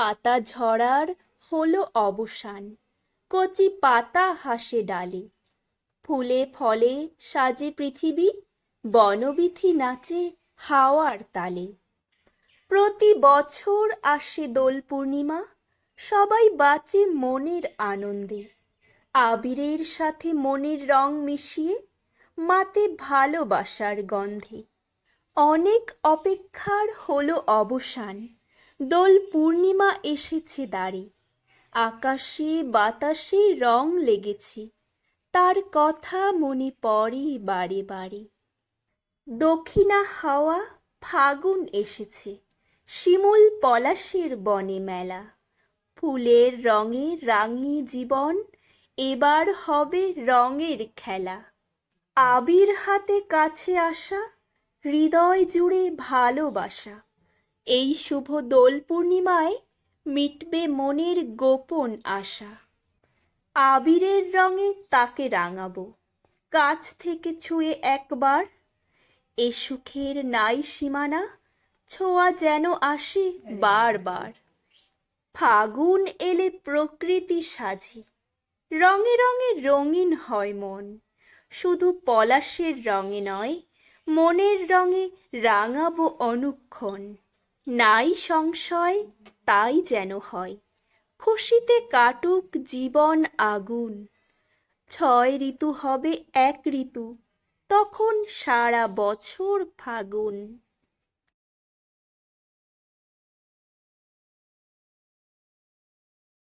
পাতা ঝরার হলো অবসান। কচি পাতা হাসে ডালে। ফুলে ফলে সাজে পৃথিবী, বনবিথি নাচে হাওয়ার তালে। প্রতি বছর আসে দোল পূর্ণিমা, সবাই বাঁচে মনের আনন্দে। আবিরের সাথে মনের রং মিশিয়ে মাতে ভালোবাসার গন্ধে। অনেক অপেক্ষার হলো অবসান। দোল পূর্ণিমা এসেছে দাঁড়ি। আকাশে বাতাসে রং লেগেছে। তার কথা মনে পড়ে বারে বারে। দক্ষিণা হাওয়া ফাগুন এসেছে। শিমুল পলাশের বনে মেলা। ফুলের রঙে রাঙিয়ে জীবন, এবার হবে রঙের খেলা। আবির হাতে কাছে আসা, হৃদয় জুড়ে ভালোবাসা। এই শুভ দোল পূর্ণিমায় মিটবে মনের গোপন আশা। আবিরের রঙে তাকে রাঙাবো। কাছ থেকে ছুঁয়ে একবার। এ সুখের নাই সীমানা, ছোঁয়া যেন আসে বারবার। ফাগুন এলে প্রকৃতি সাজি। রঙে রঙে রঙিন হয় মন। শুধু পলাশের রঙে নয়, মনের রঙে রাঙাবো অনুক্ষণ। নাই সংশয়, তাই যেন হয়। খুশিতে কাটুক জীবন আগুন। ছয় ঋতু হবে এক ঋতু, তখন সারা বছর ফাগুন।